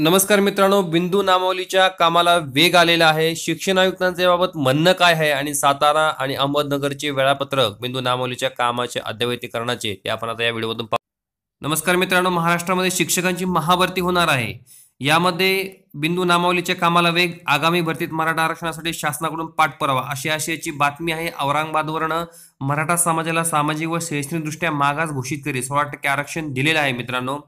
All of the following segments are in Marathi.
नमस्कार मित्रांनो बिंदू नामावलीच्या कामाला वेग आलेला आहे. शिक्षण आयुक्तांचे याबाबत म्हणणं काय आहे आणि सातारा आणि अहमदनगरचे वेळापत्रक बिंदू नामावलीच्या कामाचे अद्यवतीकरणाचे ते आपण आता या व्हिडिओमधून पाहू. नमस्कार मित्रांनो महाराष्ट्रामध्ये शिक्षकांची महाभरती होणार आहे. यामध्ये बिंदू नामावलीच्या कामाला वेग आगामी भरतीत मराठा आरक्षणासाठी शासनाकडून पाठपुरावा अशी आशयाची बातमी आहे औरंगाबादवरनं मराठा समाजाला सामाजिक व शैक्षणिकदृष्ट्या मागास घोषित करी सोळा टक्के आरक्षण दिलेलं आहे मित्रांनो.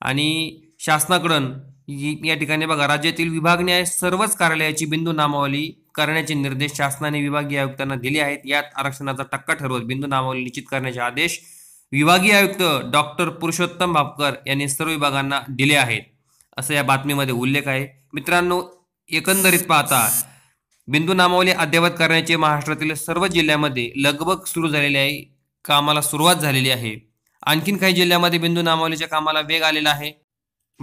आणि शासनाकडून या ठिकाणी बघा राज्यातील विभागणी आहे सर्वच कार्यालयाची बिंदू नामावली करण्याचे निर्देश शासनाने विभागीय आयुक्तांना दिले आहेत. यात आरक्षणाचा टक्का ठरवत बिंदू नामावली निश्चित करण्याचे आदेश विभागीय आयुक्त डॉक्टर पुरुषोत्तम भापकर यांनी सर्व विभागांना दिले आहेत. असं या बातमीमध्ये उल्लेख आहे. मित्रांनो एकंदरीत पाहता बिंदू नामावली अद्ययावत करण्याचे महाराष्ट्रातील सर्व जिल्ह्यामध्ये लगबग सुरू झालेले आहे. कामाला सुरुवात झालेली आहे. आणखीन काही जिल्ह्यामध्ये बिंदू नामावलीच्या कामाला वेग आलेला आहे.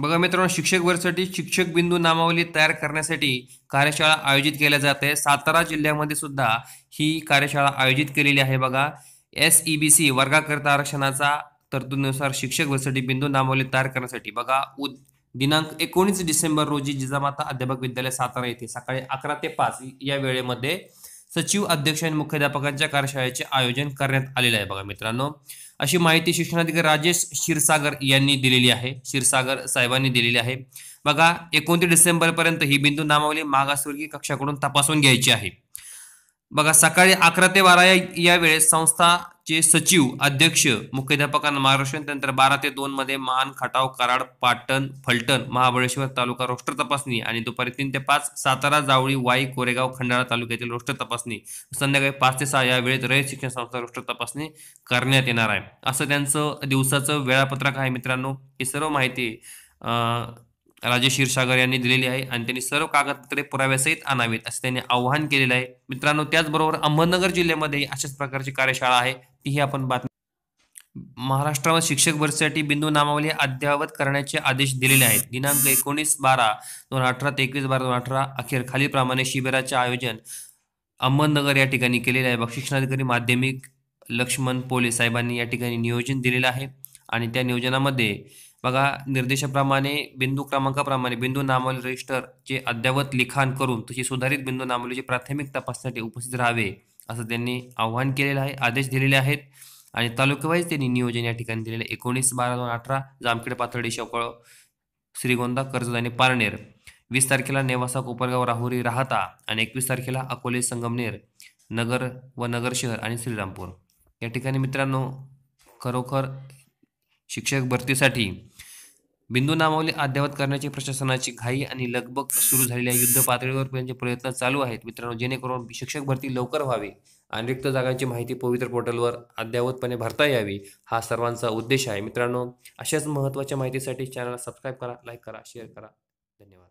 बघा मित्रांनो शिक्षक वर्गासाठी शिक्षक बिंदू नामावली तयार करण्यासाठी कार्यशाळा आयोजित केल्या जात आहे. सातारा जिल्ह्यामध्ये सुद्धा ही कार्यशाळा आयोजित केलेली आहे बघा. एस ई बी सी वर्गाकरिता आरक्षणाचा तरतुदीनुसार शिक्षक वर्गासाठी बिंदू नामावली तयार करण्यासाठी बघा. उद दिनांक एकोणीस डिसेंबर रोजी जिजामाता अध्यापक विद्यालय सातारा येथे सकाळी अकरा ते पाच या वेळेमध्ये सचिव अध्यक्ष आणि मुख्याध्यापकांच्या कार्यशाळेचे आयोजन करण्यात आलेलं आहे बघा मित्रांनो. अशी माहिती शिक्षणाधिकारी राजेश क्षीरसागर यांनी दिलेली आहे. क्षीरसागर साहेबांनी दिलेली आहे. बघा एकोणतीस डिसेंबरपर्यंत ही बिंदू नामावली मागासवर्गीय कक्षाकडून तपासून घ्यायची आहे. बघा सकाळी अकरा ते बारा या या वेळेस संस्थाचे सचिव अध्यक्ष मुख्याध्यापकांना मार्गदर्शन त्यानंतर बारा ते दोन मध्ये मान खटाव कराड पाटण फलटण महाबळेश्वर तालुका रोस्टर तपासणी आणि दुपारी तीन ते पाच सातारा जावळी वाई कोरेगाव खंडाळा तालुक्यातील रोस्टर तपासणी. संध्याकाळी पाच ते सहा या वेळेत रयत शिक्षण संस्था रोस्टर तपासणी करण्यात येणार आहे. असं त्यांचं दिवसाचं वेळापत्रक आहे मित्रांनो. ही सर्व माहिती अं, राजेश क्षीरसागर यांनी दिलेली आहे आणि त्यांनी सर्व कागदपत्रे पुराव्यासहित आणावीत असं त्यांनी आवाहन केलेलं आहे. मित्रांनो त्याचबरोबर अहमदनगर जिल्ह्यामध्ये अशाच प्रकारची कार्यशाळा आहे. तीही आपण बातमी महाराष्ट्रावर शिक्षक भरतीसाठी बिंदू नामावली अद्ययावत करण्याचे आदेश दिलेले आहेत. दिनांक एकोणीस बारा दोन अठरा ते एकवीस बारा दोन अठरा अखेर खालीलप्रमाणे शिबिराचे आयोजन अहमदनगर या ठिकाणी केलेले आहे. बघ शिक्षणाधिकारी माध्यमिक लक्ष्मण पोले साहेबांनी या ठिकाणी नियोजन दिलेलं आहे आणि त्या नियोजनामध्ये बघा निर्देशाप्रमाणे बिंदू क्रमांकाप्रमाणे बिंदू नामावली रजिस्टरचे अद्ययावत लिखाण करून तशी सुधारित बिंदू नामावलीची प्राथमिक तपासण्यासाठी उपस्थित राहावे असं त्यांनी आव्हान केलेलं आहे आदेश दिलेले आहेत. आणि तालुकेवाईज त्यांनी नियोजन या ठिकाणी दिलेलं आहे. एकोणीस बारा दोन अठरा जामखेड पाथर्डी शेवकळ श्रीगोंदा कर्जत आणि पारनेर. वीस तारखेला नेवासा कोपरगाव राहुरी राहता आणि एकवीस तारखेला अकोले संगमनेर नगर व नगर शहर आणि श्रीरामपूर. या ठिकाणी मित्रांनो खरोखर शिक्षक भरतीसाठी बिंदू नामावली अद्ययावत करण्याची प्रशासनाची घाई आणि लगबग सुरू झालेल्या युद्ध पातळीवर त्यांचे प्रयत्न चालू आहेत. मित्रांनो जेणेकरून शिक्षक भरती लवकर व्हावी आणि रिक्त जागांची माहिती पवित्र पोर्टलवर अद्ययावतपणे भरता यावी हा सर्वांचा उद्देश आहे. मित्रांनो अशाच महत्त्वाच्या माहितीसाठी चॅनलला सबस्क्राईब करा लाईक करा शेअर करा. धन्यवाद.